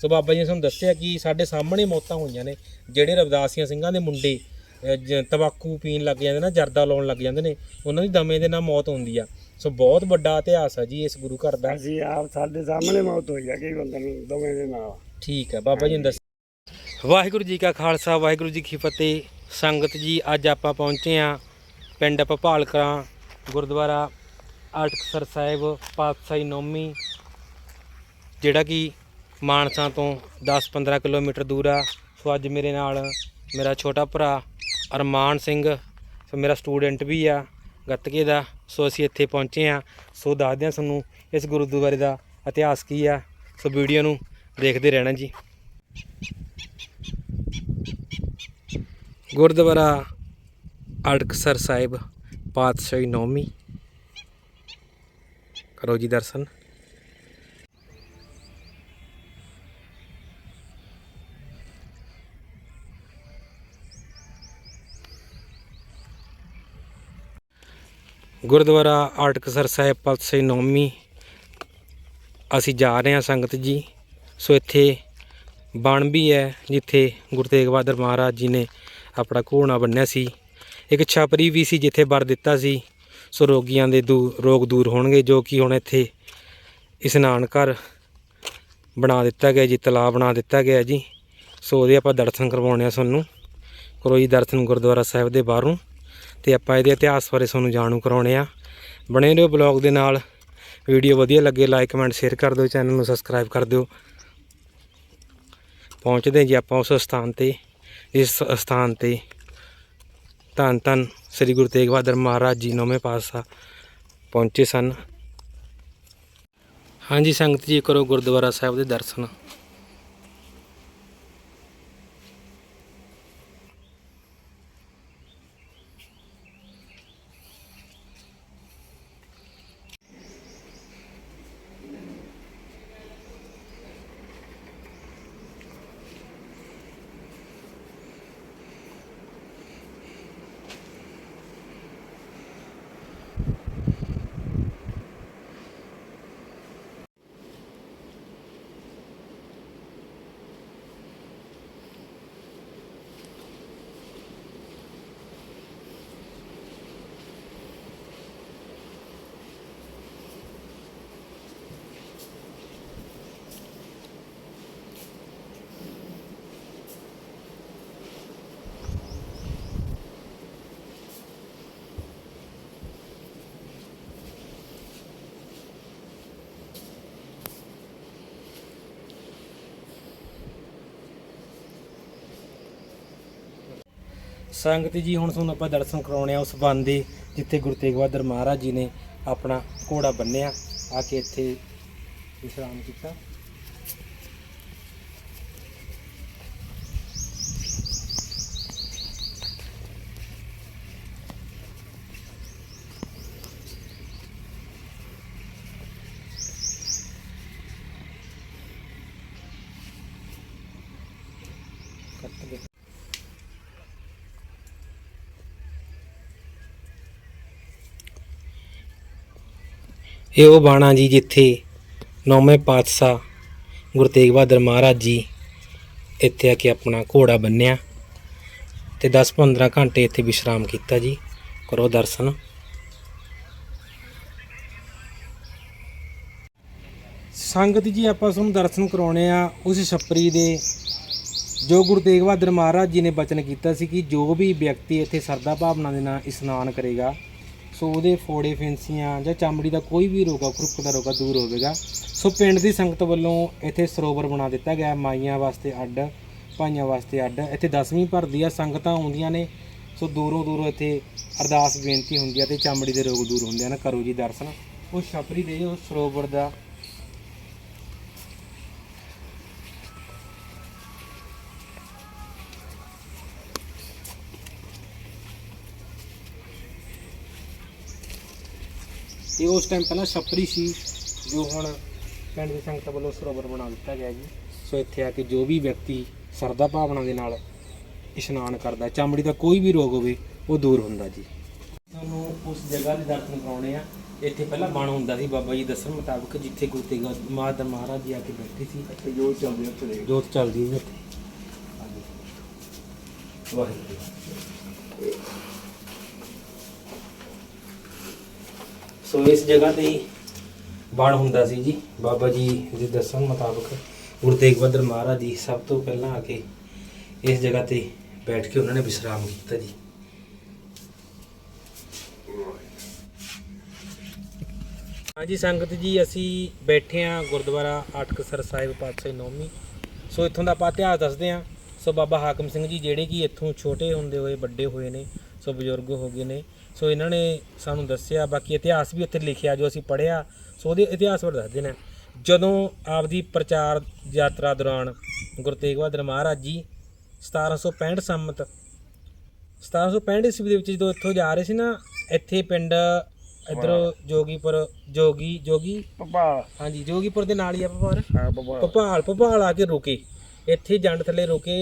ਸੋ ਬਾਬਾ ਜੀ ਨੇ ਸਾਨੂੰ ਦੱਸਿਆ ਕਿ ਸਾਡੇ ਸਾਹਮਣੇ ਮੌਤਾਂ ਹੋਈਆਂ ਨੇ ਜਿਹੜੇ ਰਵਦਾਸੀਆਂ ਸਿੰਘਾਂ ਦੇ ਮੁੰਡੇ ਜ- ਤੰਬਾਕੂ ਪੀਣ ਲੱਗ ਜਾਂਦੇ ਨਾ ਜਰਦਾ ਲਾਉਣ ਲੱਗ ਜਾਂਦੇ ਨੇ ਉਹਨਾਂ ਦੀ ਦਮੇ ਦੇ ਨਾਲ ਮੌਤ ਹੁੰਦੀ ਆ। ਸੋ ਬਹੁਤ ਵੱਡਾ ਇਤਿਹਾਸ ਆ ਜੀ ਇਸ ਗੁਰੂ ਘਰ ਦਾ। ਅਸੀਂ ਆਪ ਸਾਡੇ ਸਾਹਮਣੇ ਮੌਤ ਹੋਈ ਆ ਕਈ ਬੰਦੇ ਨੂੰ ਦੋਵੇਂ ਦੇ ਨਾਲ। ਠੀਕ ਹੈ ਬਾਬਾ ਜੀ ਨੇ ਦੱਸ ਵਾਹਿਗੁਰੂ ਜੀ ਕਾ ਖਾਲਸਾ ਵਾਹਿਗੁਰੂ ਜੀ ਕੀ ਫਤਿਹ। ਸੰਗਤ ਜੀ ਅੱਜ ਆਪਾਂ ਪਹੁੰਚੇ ਆ ਪਿੰਡ ਭਪਾਲ ਕਲਾਂ ਗੁਰਦੁਆਰਾ ਆਟਕਸਰ ਸਾਹਿਬ ਪਾਤਸ਼ਾਹੀ ਨੌਮੀ ਜਿਹੜਾ ਕਿ ਮਾਨਸਾ ਤੋਂ 10-15 ਕਿਲੋਮੀਟਰ ਦੂਰ ਆ। ਸੋ ਅੱਜ ਮੇਰੇ ਨਾਲ ਮੇਰਾ ਛੋਟਾ ਭਰਾ ਅਰਮਾਨ ਸਿੰਘ, ਸੋ ਮੇਰਾ ਸਟੂਡੈਂਟ ਵੀ ਆ ਗੱਤਕੇ ਦਾ। ਸੋ ਅਸੀਂ ਇੱਥੇ ਪਹੁੰਚੇ ਆ ਸੋ ਦੱਸਦੇ ਆ ਤੁਹਾਨੂੰ ਇਸ ਗੁਰਦੁਆਰੇ ਦਾ ਇਤਿਹਾਸ ਕੀ ਆ। ਸੋ ਵੀਡੀਓ ਨੂੰ ਦੇਖਦੇ ਰਹਿਣਾ ਜੀ। ਗੁਰਦੁਆਰਾ ਅੜਕਸਰ ਸਾਹਿਬ, ਪਾਤਸ਼ਾਹੀ ਨੌਮੀ ਕਰੋ ਜੀ ਦਰਸ਼ਨ। ਗੁਰਦੁਆਰਾ ਆਟਕਸਰ ਸਾਹਿਬ ਪਾਤਸ਼ਾਹੀ ਨੌਮੀ। ਅਸੀਂ ਜਾ ਰਹੇ ਹਾਂ ਸੰਗਤ ਜੀ। ਸੋ ਇੱਥੇ ਬਣ ਵੀ ਹੈ, ਜਿੱਥੇ ਗੁਰੂ ਤੇਗ ਬਹਾਦਰ ਮਹਾਰਾਜ ਜੀ ਨੇ ਆਪਣਾ ਘੋੜਾ ਬੰਨਿਆ ਸੀ। ਇੱਕ ਛਾਪਰੀ ਵੀ ਸੀ ਜਿੱਥੇ ਵਰ ਦਿੱਤਾ ਸੀ। ਸੋ ਰੋਗੀਆਂ ਦੇ ਦੂ, ਰੋਗ ਦੂਰ ਹੋਣਗੇ, ਜੋ ਕਿ ਹੁਣ ਇੱਥੇ ਇਸ਼ਨਾਨ ਘਰ ਬਣਾ ਦਿੱਤਾ ਗਿਆ ਜੀ ਤਲਾਬ ਬਣਾ ਦਿੱਤਾ ਗਿਆ ਜੀ। ਸੋ ਉਹਦੇ ਆਪਾਂ ਦਰਸ਼ਨ ਕਰਵਾਉਣੇ ਆ ਤੁਹਾਨੂੰ। ਕਰੋ ਜੀ ਦਰਸ਼ਨ ਗੁਰਦੁਆਰਾ ਸਾਹਿਬ ਦੇ ਬਾਹਰੋਂ। ਤੇ ਆਪਾਂ ਇਹਦੇ ਇਤਿਹਾਸ ਬਾਰੇ ਤੁਹਾਨੂੰ ਜਾਣੂ ਕਰਾਉਣੇ ਆ। ਬਣੇ ਰਹੋ ਬਲੌਗ ਦੇ ਨਾਲ। ਵੀਡੀਓ ਵਧੀਆ ਲੱਗੇ ਲਾਈਕ ਕਮੈਂਟ ਸ਼ੇਅਰ ਕਰ ਦਿਓ ਚੈਨਲ ਨੂੰ ਸਬਸਕ੍ਰਾਈਬ ਕਰ ਦਿਓ। ਪਹੁੰਚਦੇ ਜੀ ਆਪਾਂ ਉਸ ਸਥਾਨ ਤੇ, ਇਸ ਸਥਾਨ ਤੇ। ਧੰਨ ਧੰਨ ਸ੍ਰੀ ਗੁਰੂ ਤੇਗ ਬਹਾਦਰ ਮਹਾਰਾਜ ਜੀ ਨੌਵੇਂ ਪਾਤਸ਼ਾਹ ਪਹੁੰਚੇ ਸਨ। ਹਾਂਜੀ, ਸੰਗਤ ਜੀ, ਕਰੋ ਗੁਰਦੁਆਰਾ ਸਾਹਿਬ ਦੇ ਦਰਸ਼ਨ। ਸੰਗਤ ਜੀ, ਹੁਣ ਤੁਹਾਨੂੰ ਆਪਾਂ ਦਰਸ਼ਨ ਕਰਾਉਣੇ ਆ ਉਸ ਬੰਦ ਦੇ, ਜਿੱਥੇ ਗੁਰੂ ਤੇਗ ਬਹਾਦਰ ਮਹਾਰਾਜ ਜੀ ਨੇ ਆਪਣਾ ਘੋੜਾ ਬੰਨਿਆ। ਆ ਕੇ ਇੱਥੇ ਵਿਸ਼ਰਾਮ ਕੀਤਾ ਕੱਟ ਦੇ ਇਹ ਉਹ ਬਾਣਾ ਜੀ ਜਿੱਥੇ ਨੌਵੇਂ ਪਾਤਸ਼ਾਹ ਗੁਰੂ ਤੇਗ ਬਹਾਦਰ ਮਹਾਰਾਜ ਜੀ ਇੱਥੇ ਆ ਕੇ ਆਪਣਾ ਘੋੜਾ ਬੰਨਿਆ ਤੇ 10-15 ਘੰਟੇ ਇੱਥੇ ਵਿਸ਼ਰਾਮ ਕੀਤਾ ਜੀ, ਕਰੋ ਦਰਸ਼ਨ। ਸੰਗਤ ਜੀ, ਆਪਾਂ ਤੁਹਾਨੂੰ ਦਰਸ਼ਨ ਕਰਾਉਣੇ ਆ ਉਸ ਛੱਪਰੀ ਦੇ, ਜੋ ਗੁਰੂ ਤੇਗ ਬਹਾਦਰ ਮਹਾਰਾਜ ਜੀ ਨੇ ਬਚਨ ਕੀਤਾ ਸੀ ਕਿ ਜੋ ਵੀ ਵਿਅਕਤੀ ਇੱਥੇ ਸਰਦਾ ਭਾਵਨਾ ਦੇ ਨਾਲ ਇਸ਼ਨਾਨ ਕਰੇਗਾ ਸੋ ਉਹਦੇ ਫੋੜੇ ਫੈਂਸੀਆਂ ਜਾਂ ਚਮੜੀ ਦਾ ਕੋਈ ਵੀ ਰੋਗਾ, ਖੁਰਕ ਦਾ ਰੋਗਾ ਦੂਰ ਹੋਵੇਗਾ। ਸੋ ਪਿੰਡ ਦੀ ਸੰਗਤ ਵੱਲੋਂ ਇੱਥੇ ਸਰੋਵਰ ਬਣਾ ਦਿੱਤਾ ਗਿਆ। ਮਾਈਆਂ ਵਾਸਤੇ ਅੱਡ, ਭਾਈਆਂ ਵਾਸਤੇ ਅੱਡ। ਇੱਥੇ ਦਸਵੀਂ ਭਰਦੀ ਆ ਸੰਗਤਾਂ ਆਉਂਦੀਆਂ ਨੇ। ਸੋ ਦੂਰੋਂ ਦੂਰੋਂ ਇੱਥੇ ਅਰਦਾਸ ਬੇਨਤੀ ਹੁੰਦੀ ਆ ਤੇ ਚਮੜੀ ਦੇ ਰੋਗ ਦੂਰ ਹੁੰਦੇ ਹਨ। ਕਰੋ ਜੀ ਦਰਸ਼ਨ। ਉਹ ਛਪਰੀ ਦੇ, ਉਹ ਸਰੋਵਰ ਦਾ ਇਹ ਉਸ ਟਾਈਮ ਪਹਿਲਾਂ ਛਪਰੀ ਸੀ ਜੋ ਹੁਣ ਪਿੰਡ ਦੀ ਸੰਗਤ ਵੱਲੋਂ ਸਰੋਵਰ ਬਣਾ ਦਿੱਤਾ ਗਿਆ ਜੀ। ਸੋ ਇੱਥੇ ਆ ਕੇ ਜੋ ਵੀ ਵਿਅਕਤੀ ਸਰਦਾ ਭਾਵਨਾ ਦੇ ਨਾਲ ਇਸ਼ਨਾਨ ਕਰਦਾ ਚਮੜੀ ਦਾ ਕੋਈ ਵੀ ਰੋਗ ਹੋਵੇ ਉਹ ਦੂਰ ਹੁੰਦਾ ਜੀ। ਤੁਹਾਨੂੰ ਉਸ ਜਗ੍ਹਾ ਦੇ ਦਰਸ਼ਨ ਕਰਾਉਣੇ ਆ। ਇੱਥੇ ਪਹਿਲਾਂ ਬਣ ਹੁੰਦਾ ਸੀ ਬਾਬਾ ਜੀ ਦੱਸਣ ਮੁਤਾਬਕ ਜਿੱਥੇ ਗੁਰੂ ਤੇਗ ਬਹਾਦਰ ਮਹਾਰਾਜ ਜੀ ਆ ਕੇ ਬੈਠੇ ਸੀ। ਤੇ ਜੋ ਚੱਲਦੇ ਉੱਥੇ ਜੋਤ ਚੱਲਦੀ ਇੱਥੇ ਵਾਹਿਗੁਰੂ ਸੋ ਇਸ ਜਗ੍ਹਾ ਤੇ ਹੀ ਬਾਣ ਹੁੰਦਾ ਸੀ ਜੀ। ਬਾਬਾ ਜੀ ਦੇ ਦੱਸਣ ਮੁਤਾਬਕ ਗੁਰੂ ਤੇਗ ਬਹਾਦਰ ਮਹਾਰਾਜ ਜੀ ਸਭ ਤੋਂ ਪਹਿਲਾਂ ਆ ਕੇ ਇਸ ਜਗ੍ਹਾ ਤੇ ਬੈਠ ਕੇ ਉਹਨਾਂ ਨੇ ਵਿਸ਼ਰਾਮ ਕੀਤਾ ਜੀ। ਹਾਂਜੀ, ਸੰਗਤ ਜੀ, ਅਸੀਂ ਬੈਠੇ ਆ ਗੁਰਦੁਆਰਾ ਅਟਕਸਰ ਸਾਹਿਬ ਪਾਤਸ਼ਾਹੀ ਨੌਮੀ ਸੋ ਇੱਥੋਂ ਦਾ ਆਪਾਂ ਇਤਿਹਾਸ ਦੱਸਦੇ ਆ ਸੋ ਬਾਬਾ ਹਾਕਮ ਸਿੰਘ ਜੀ, ਜਿਹੜੇ ਕਿ ਇੱਥੋਂ ਛੋਟੇ ਹੁੰਦੇ ਹੋਏ, ਵੱਡੇ ਹੋਏ ਨੇ ਸੋ ਬਜ਼ੁਰਗ ਹੋ ਗਏ ਨੇ। ਸੋ ਇਹਨਾਂ ਨੇ ਸਾਨੂੰ ਦੱਸਿਆ ਬਾਕੀ ਇਤਿਹਾਸ ਵੀ ਉੱਥੇ ਲਿਖਿਆ ਜੋ ਅਸੀਂ ਪੜ੍ਹਿਆ ਸੋ ਉਹਦੇ ਇਤਿਹਾਸ ਬਾਰੇ ਦੱਸਦੇ ਨੇ ਜਦੋਂ ਆਪਦੀ ਪ੍ਰਚਾਰ ਯਾਤਰਾ ਦੌਰਾਨ ਗੁਰੂ ਤੇਗ ਬਹਾਦਰ ਮਹਾਰਾਜ ਜੀ 1765 ਸੰਮਤ 1765 ਈਸਵੀ ਦੇ ਵਿੱਚ ਜਦੋਂ ਇੱਥੋਂ ਜਾ ਰਹੇ ਸੀ ਨਾ ਇੱਥੇ ਪਿੰਡ ਇਧਰ ਜੋਗੀਪੁਰ ਜੋਗੀ ਜੋਗੀ? ਪਪਾ ਹਾਂਜੀ ਜੋਗੀਪੁਰ ਦੇ ਨਾਲ ਹੀ ਆ ਪਪਾਰ ਹਾਂ ਭੋਪਾਲ ਭੋਪਾਲ ਆ ਕੇ ਰੁਕੇ। ਇੱਥੇ ਜੰਡ ਥੱਲੇ ਰੁਕੇ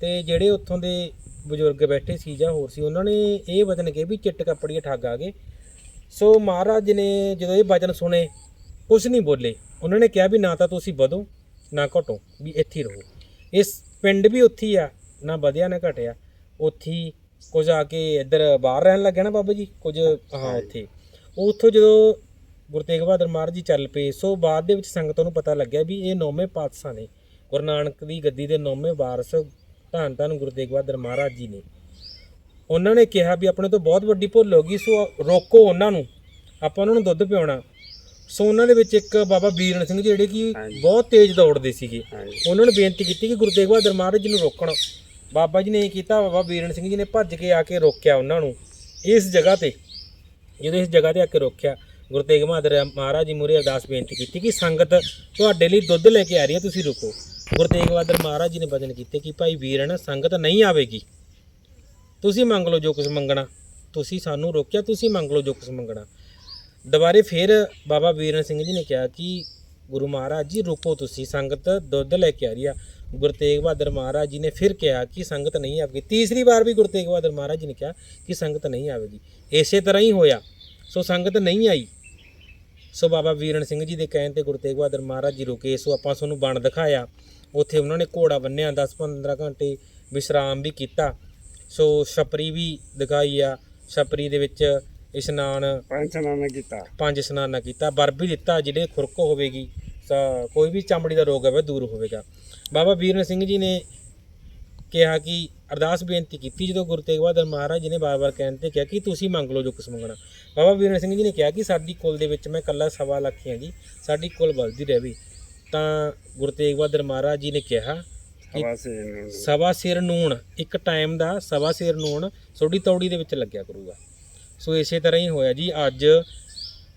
ਤੇ ਜਿਹੜੇ ਉੱਥੋਂ ਦੇ ਬਜ਼ੁਰਗ ਬੈਠੇ ਸੀ ਜਾਂ ਹੋਰ ਸੀ ਉਹਨਾਂ ਨੇ ਇਹ ਵਚਨ ਕਹੇ ਵੀ ਚਿੱਟ ਕੱਪੜੀਏ ਠੱਗ ਆ ਗਏ। ਸੋ ਮਹਾਰਾਜ ਨੇ ਜਦੋਂ ਇਹ ਵਚਨ ਸੁਣੇ ਕੁਝ ਨਹੀਂ ਬੋਲੇ। ਉਹਨਾਂ ਨੇ ਕਿਹਾ ਵੀ ਨਾ ਤਾਂ ਤੁਸੀਂ ਵਧੋ ਨਾ ਘਟੋ ਵੀ ਇੱਥੇ ਹੀ ਰਹੋ। ਇਸ ਪਿੰਡ ਵੀ ਉੱਥੇ ਆ ਨਾ ਵਧਿਆ ਨਾ ਘਟਿਆ। ਉੱਥੇ ਕੁਝ ਆ ਕੇ ਇੱਧਰ ਬਾਹਰ ਰਹਿਣ ਲੱਗਿਆ ਨਾ ਬਾਬਾ ਜੀ ਕੁਝ ਹਾਂ ਉੱਥੇ। ਉੱਥੋਂ ਜਦੋਂ ਗੁਰੂ ਤੇਗ ਬਹਾਦਰ ਮਹਾਰਾਜ ਜੀ ਚੱਲ ਪਏ ਸੋ ਬਾਅਦ ਦੇ ਵਿੱਚ ਸੰਗਤਾਂ ਨੂੰ ਪਤਾ ਲੱਗਿਆ ਵੀ ਇਹ ਨੌਵੇਂ ਪਾਤਸ਼ਾਹ ਨੇ। ਗੁਰੂ ਨਾਨਕ ਦੀ ਗੱਦੀ ਦੇ ਨੌਵੇਂ ਵਾਰਸ ਧੰਨ ਧੰਨ ਗੁਰੂ ਤੇਗ ਬਹਾਦਰ ਮਹਾਰਾਜ ਜੀ ਨੇ। ਉਹਨਾਂ ਨੇ ਕਿਹਾ ਵੀ ਆਪਣੇ ਤੋਂ ਬਹੁਤ ਵੱਡੀ ਭੁੱਲ ਹੋ ਗਈ ਸੋ ਰੋਕੋ ਉਹਨਾਂ ਨੂੰ। ਆਪਾਂ ਉਹਨਾਂ ਨੂੰ ਦੁੱਧ ਪਿਆਉਣਾ ਸੋ ਉਹਨਾਂ ਦੇ ਵਿੱਚ ਇੱਕ ਬਾਬਾ ਬੀਰਨ ਸਿੰਘ ਜਿਹੜੇ ਕਿ। ਬਹੁਤ ਤੇਜ਼ ਦੌੜਦੇ ਸੀਗੇ। ਉਹਨਾਂ ਨੇ ਬੇਨਤੀ ਕੀਤੀ ਕਿ ਗੁਰੂ ਤੇਗ ਬਹਾਦਰ ਮਹਾਰਾਜ ਜੀ ਨੂੰ ਰੋਕਣ। ਬਾਬਾ ਜੀ ਨੇ ਇਹ ਕੀਤਾ ਬਾਬਾ ਬੀਰਨ ਸਿੰਘ ਜੀ ਨੇ ਭੱਜ ਕੇ ਆ ਕੇ ਰੋਕਿਆ ਉਹਨਾਂ ਨੂੰ ਇਸ ਜਗ੍ਹਾ ਤੇ। ਜਦੋਂ ਇਸ ਜਗ੍ਹਾ ਤੇ ਆ ਕੇ ਰੋਕਿਆ ਗੁਰੂ ਤੇਗ ਬਹਾਦਰ ਮਹਾਰਾਜ ਜੀ ਮੂਹਰੇ ਅਰਦਾਸ ਬੇਨਤੀ ਕੀਤੀ ਕਿ ਸੰਗਤ ਤੁਹਾਡੇ ਲਈ ਦੁੱਧ ਲੈ ਕੇ ਆ ਰਹੀ ਹੈ ਤੁਸੀਂ ਰੁਕੋ। ਗੁਰੂ ਤੇਗ ਬਹਾਦਰ ਮਹਾਰਾਜ ਜੀ ਨੇ ਵਚਨ ਕੀਤੇ ਕਿ ਭਾਈ ਵੀਰਨ ਸੰਗਤ ਨਹੀਂ ਆਵੇਗੀ। ਤੁਸੀਂ ਮੰਗ ਲਓ ਜੋ ਕੁਝ ਮੰਗਣਾ। ਤੁਸੀਂ ਸਾਨੂੰ ਰੋਕਿਆ, ਤੁਸੀਂ ਮੰਗ ਲਓ ਜੋ ਕੁਝ ਮੰਗਣਾ। ਦੁਬਾਰੇ ਫਿਰ ਬਾਬਾ ਵੀਰਨ ਸਿੰਘ ਜੀ ਨੇ ਕਿਹਾ ਕਿ ਗੁਰੂ ਮਹਾਰਾਜ ਜੀ, ਰੁਕੋ ਤੁਸੀਂ, ਸੰਗਤ ਦੁੱਧ ਲੈ ਕੇ ਆ ਰਹੀ ਆ। ਗੁਰੂ ਤੇਗ ਬਹਾਦਰ ਮਹਾਰਾਜ ਜੀ ਨੇ ਫਿਰ ਕਿਹਾ ਕਿ ਸੰਗਤ ਨਹੀਂ ਆਵੇਗੀ। ਤੀਸਰੀ ਵਾਰ ਵੀ ਗੁਰੂ ਤੇਗ ਬਹਾਦਰ ਮਹਾਰਾਜ ਜੀ ਨੇ ਕਿਹਾ ਕਿ ਸੰਗਤ ਨਹੀਂ ਆਵੇਗੀ। ਇਸੇ ਤਰ੍ਹਾਂ ਹੀ ਹੋਇਆ। ਸੋ ਸੰਗਤ ਨਹੀਂ ਆਈ। ਸੋ ਬਾਬਾ ਵੀਰਨ ਸਿੰਘ ਜੀ ਦੇ ਕਹਿਣ ਤੇ ਗੁਰੂ ਤੇਗ ਬਹਾਦਰ ਮਹਾਰਾਜ ਜੀ ਰੁਕੇ ਸੋ ਆਪਾਂ ਤੁਹਾਨੂੰ ਬਣ ਦਿਖਾਇਆ। ਉੱਥੇ ਉਹਨਾਂ ਨੇ ਘੋੜਾ ਬੰਨਿਆ 10-15 ਘੰਟੇ ਵਿਸ਼ਰਾਮ ਵੀ ਕੀਤਾ। ਸੋ ਛਪਰੀ ਵੀ ਦਿਖਾਈ ਆ ਛਪਰੀ ਦੇ ਵਿੱਚ ਇਸ਼ਨਾਨ ਪੈਨਸ਼ਨ ਨਾ ਕੀਤਾ। ਪੰਜ ਇਸ਼ਨਾਨਾ ਕੀਤਾ ਬਰ ਵੀ ਦਿੱਤਾ ਜਿਹੜੇ ਖੁਰਕ ਹੋਵੇਗੀ ਤਾਂ ਕੋਈ ਵੀ ਚਮੜੀ ਦਾ ਰੋਗ ਹੋਵੇ ਦੂਰ ਹੋਵੇਗਾ। ਬਾਬਾ ਵੀਰਨ ਸਿੰਘ ਜੀ ਨੇ ਕਿਹਾ ਕਿ ਅਰਦਾਸ ਬੇਨਤੀ ਕੀਤੀ ਜਦੋਂ ਗੁਰੂ ਤੇਗ ਬਹਾਦਰ ਮਹਾਰਾਜ ਜੀ ਨੇ ਬਾਰ-ਬਾਰ ਕਹਿਣ ਤੇ ਕਿਹਾ ਕਿ ਤੁਸੀਂ ਮੰਗ ਲਓ ਜੋ ਕੁਛ ਮੰਗਣਾ। ਬਾਬਾ ਵੀਰਨ ਸਿੰਘ ਜੀ ਨੇ ਕਿਹਾ ਕਿ ਸਾਡੀ ਕੁਲ ਦੇ ਵਿੱਚ ਮੈਂ ਇਕੱਲਾ ਸਵਾ ਲੱਖ ਹੀ ਜੀ ਸਾਡੀ ਕੁਲ ਬਲਦੀ ਰਹੀ ਤਾਂ ਗੁਰੂ ਤੇਗ ਬਹਾਦਰ ਮਹਾਰਾਜ ਜੀ ਨੇ ਕਿਹਾ ਕਿ ਸਵਾ ਸਿਰ ਨੂਣ। ਇੱਕ ਟਾਈਮ ਦਾ ਸਵਾ ਸਿਰ ਨੂਣ ਸੋਡੀ ਤੌੜੀ ਦੇ ਵਿੱਚ ਲੱਗਿਆ ਕਰੂਗਾ। ਸੋ ਇਸੇ ਤਰ੍ਹਾਂ ਹੀ ਹੋਇਆ ਜੀ ਅੱਜ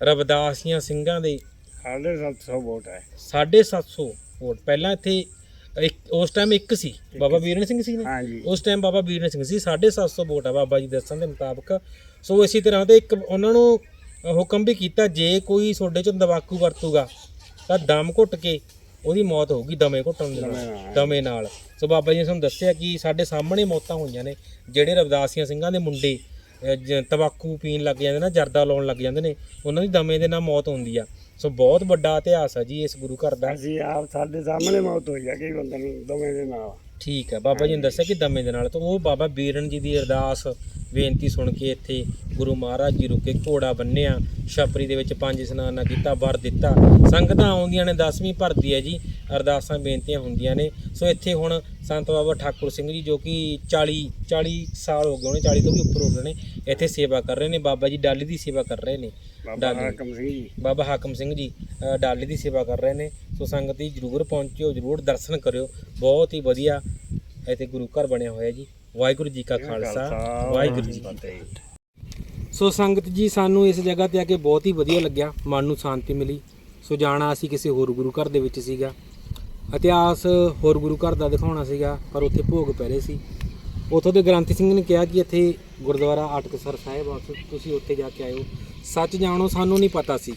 ਰਵਦਾਸੀਆਂ ਸਿੰਘਾਂ ਦੇ ਹਾਲੇ 700 ਵੋਟ ਹੈ। 750 ਵੋਟ। ਪਹਿਲਾਂ ਇੱਥੇ ਇੱਕ ਉਸ ਟਾਈਮ ਇੱਕ ਸੀ ਬਾਬਾ ਵੀਰਨ ਸਿੰਘ ਸੀ ਨੇ? ਉਸ ਟਾਈਮ ਬਾਬਾ ਵੀਰਨ ਸਿੰਘ ਸੀ 750 ਵੋਟ ਆ ਬਾਬਾ ਜੀ ਦੱਸਣ ਦੇ ਮੁਤਾਬਕ। ਸੋ ਇਸੇ ਤਰ੍ਹਾਂ ਤੇ ਇੱਕ ਉਹਨਾਂ ਨੂੰ ਹੁਕਮ ਵੀ ਕੀਤਾ ਜੇ ਕੋਈ ਤੁਹਾਡੇ ਚੋਂ ਤੰਬਾਕੂ ਵਰਤੂਗਾ ਤਾਂ ਦਮ ਘੁੱਟ ਕੇ ਉਹਦੀ ਮੌਤ ਹੋਊਗੀ ਦਮੇ ਘੁੱਟਣ ਦੇ ਨਾਲ। ਦਮੇ ਨਾਲ। ਸੋ ਬਾਬਾ ਜੀ ਨੇ ਸਾਨੂੰ ਦੱਸਿਆ ਕਿ ਸਾਡੇ ਸਾਹਮਣੇ ਮੌਤਾਂ ਹੋਈਆਂ ਨੇ ਜਿਹੜੇ ਰਵਦਾਸੀਆਂ ਸਿੰਘਾਂ ਦੇ ਮੁੰਡੇ ਤੰਬਾਕੂ ਪੀਣ ਲੱਗ ਜਾਂਦੇ ਨਾ ਜਰਦਾ ਲਾਉਣ ਲੱਗ ਜਾਂਦੇ ਨੇ ਉਹਨਾਂ ਦੀ ਦਮੇ ਦੇ ਨਾਲ ਮੌਤ ਹੁੰਦੀ ਆ। ਸੋ ਬਹੁਤ ਵੱਡਾ ਇਤਿਹਾਸ ਆ ਜੀ ਇਸ ਗੁਰੂ ਘਰ ਦਾ। ਅਸੀਂ ਆਪ ਸਾਡੇ ਸਾਹਮਣੇ ਮੌਤ ਹੋਈ ਆ ਕਈ ਬੰਦੇ ਨੂੰ ਦਵੇਂ ਦੇ ਨਾਲ। ਠੀਕ ਹੈ ਬਾਬਾ ਜੀ ਨੇ ਦੱਸਿਆ ਕਿ ਦਮੇ ਦੇ ਨਾਲ। ਤਾਂ ਉਹ ਬਾਬਾ ਬੀਰਨ ਜੀ ਦੀ ਅਰਦਾਸ ਬੇਨਤੀ ਸੁਣ ਕੇ ਇੱਥੇ ਗੁਰੂ ਮਹਾਰਾਜ ਜੀ ਰੁਕੇ ਘੋੜਾ ਬੰਨਿਆ ਛਪਰੀ ਦੇ ਵਿੱਚ ਪੰਜ ਇਸ਼ਨਾਨਾ ਕੀਤਾ ਵਰ ਦਿੱਤਾ। ਸੰਗਤਾਂ ਆਉਂਦੀਆਂ ਨੇ ਦਸਵੀਂ ਭਰਦੀ ਹੈ ਜੀ। ਅਰਦਾਸਾਂ ਬੇਨਤੀਆਂ ਹੁੰਦੀਆਂ ਨੇ। ਸੋ ਇੱਥੇ ਹੁਣ ਸੰਤ ਬਾਬਾ ਠਾਕੁਰ ਸਿੰਘ ਜੀ ਜੋ ਕਿ 40 40 ਸਾਲ ਹੋ ਗਏ ਉਹਨੇ 40 ਤੋਂ ਵੀ ਉੱਪਰ ਹੋ ਗਏ ਨੇ ਇੱਥੇ ਸੇਵਾ ਕਰ ਰਹੇ ਨੇ। ਬਾਬਾ ਜੀ ਡਾਲੀ ਦੀ ਸੇਵਾ ਕਰ ਰਹੇ ਨੇ। ਬਾਬਾ ਹਾਕਮ ਸਿੰਘ ਜੀ। ਬਾਬਾ ਹਾਕਮ ਸਿੰਘ ਜੀ ਡਾਲੀ ਦੀ ਸੇਵਾ ਕਰ ਰਹੇ ਨੇ। ਸੋ ਸੰਗਤ ਜੀ ਜਰੂਰ ਪਹੁੰਚਿਓ ਜਰੂਰ ਦਰਸ਼ਨ ਕਰਿਓ। ਬਹੁਤ ਹੀ ਵਧੀਆ ਇੱਥੇ ਗੁਰੂ ਘਰ ਬਣਿਆ ਹੋਇਆ ਜੀ। ਵਾਹਿਗੁਰੂ ਜੀ ਕਾ ਖਾਲਸਾ। ਵਾਹਿਗੁਰੂ ਜੀ ਕੀ ਫਤਿਹ। ਸੋ ਸੰਗਤ ਜੀ ਸਾਨੂੰ ਇਸ ਜਗ੍ਹਾ ਤੇ ਆ ਕੇ ਬਹੁਤ ਹੀ ਵਧੀਆ ਲੱਗਿਆ। ਮਨ ਨੂੰ ਸ਼ਾਂਤੀ ਮਿਲੀ। ਸੋ ਜਾਣਾ ਅਸੀਂ ਕਿਸੇ ਹੋਰ ਗੁਰੂ ਘਰ ਦੇ ਵਿੱਚ ਸੀਗਾ। ਇਤਿਹਾਸ ਹੋਰ ਗੁਰੂ ਘਰ ਦਾ ਦਿਖਾਉਣਾ ਸੀਗਾ, ਪਰ ਉੱਥੇ ਭੋਗ ਪੈ ਰਹੇ ਸੀ। ਉੱਥੋਂ ਦੇ ਗ੍ਰੰਥੀ ਸਿੰਘ ਨੇ ਕਿਹਾ ਕਿ ਇੱਥੇ ਗੁਰਦੁਆਰਾ ਅਟਕਸਰ ਸਾਹਿਬ ਆ ਤੁਸੀਂ ਉੱਥੇ ਜਾ ਕੇ ਆਇਓ। ਸੱਚ ਜਾਣੋ, ਸਾਨੂੰ ਨਹੀਂ ਪਤਾ ਸੀ।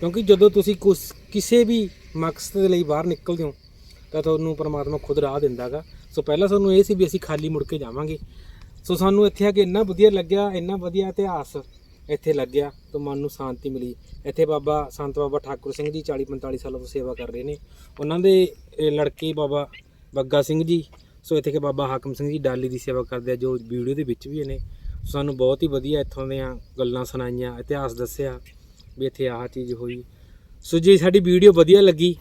ਕਿਉਂਕਿ ਜਦੋਂ ਤੁਸੀਂ ਕੁਸ ਕਿਸੇ ਵੀ ਮਕਸਦ ਦੇ ਲਈ ਬਾਹਰ ਨਿਕਲਦੇ ਹੋ, ਤਾਂ ਤੁਹਾਨੂੰ ਪਰਮਾਤਮਾ ਖੁਦ ਰਾਹ ਦਿੰਦਾਗਾ। ਸੋ ਪਹਿਲਾਂ ਸਾਨੂੰ ਇਹ ਸੀ ਵੀ ਅਸੀਂ ਖਾਲੀ ਮੁੜ ਕੇ ਜਾਵਾਂਗੇ। ਸੋ ਸਾਨੂੰ ਇੱਥੇ ਆ ਕੇ ਇੰਨਾ ਵਧੀਆ ਲੱਗਿਆ, ਇੰਨਾ ਵਧੀਆ ਇਤਿਹਾਸ। ਇੱਥੇ ਲੱਗਿਆ ਤਾਂ ਮਨ ਨੂੰ ਸ਼ਾਂਤੀ ਮਿਲੀ। ਇੱਥੇ ਬਾਬਾ ਸੰਤ ਬਾਬਾ ਠਾਕੁਰ ਸਿੰਘ ਜੀ 40 45 ਸਾਲਾਂ ਤੋਂ ਸੇਵਾ ਕਰ ਰਹੇ ਨੇ। ਉਹਨਾਂ ਦੇ ਲੜਕੇ ਬਾਬਾ ਬੱਗਾ ਸਿੰਘ ਜੀ, ਸੋ ਇੱਥੇ ਕੇ ਬਾਬਾ ਹਾਕਮ ਸਿੰਘ ਜੀ ਡਾਲੀ ਦੀ ਸੇਵਾ ਕਰਦੇ ਆ, ਜੋ ਵੀਡੀਓ ਦੇ ਵਿੱਚ ਵੀ ਨੇ ਸਾਨੂੰ ਬਹੁਤ ਹੀ ਵਧੀਆ ਇੱਥੋਂ ਦੀਆਂ ਗੱਲਾਂ ਸੁਣਾਈਆਂ, ਇਤਿਹਾਸ ਦੱਸਿਆ ਵੀ ਇੱਥੇ ਆਹ ਚੀਜ਼ ਹੋਈ। ਸੋ ਜੇ ਸਾਡੀ ਵੀਡੀਓ ਵਧੀਆ ਲੱਗੀ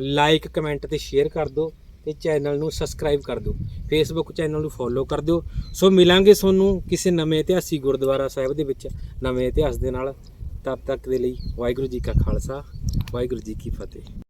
ਲਾਈਕ ਕਮੈਂਟ ਤੇ ਸ਼ੇਅਰ ਕਰ ਦਿਓ। ਤੇ ਚੈਨਲ ਨੂੰ ਸਬਸਕ੍ਰਾਈਬ ਕਰ ਦਿਓ ਫੇਸਬੁੱਕ ਚੈਨਲ ਨੂੰ ਫੋਲੋ ਕਰ ਦਿਓ। ਸੋ ਮਿਲਾਂਗੇ ਤੁਹਾਨੂੰ ਕਿਸੇ ਨਵੇਂ ਇਤਿਹਾਸੀ ਗੁਰਦੁਆਰਾ ਸਾਹਿਬ ਦੇ ਵਿੱਚ, ਨਵੇਂ ਇਤਿਹਾਸ ਦੇ ਨਾਲ। ਤਦ ਤੱਕ ਦੇ ਲਈ ਵਾਹਿਗੁਰੂ ਜੀ ਕਾ ਖਾਲਸਾ, ਵਾਹਿਗੁਰੂ ਜੀ ਕੀ ਫਤਿਹ।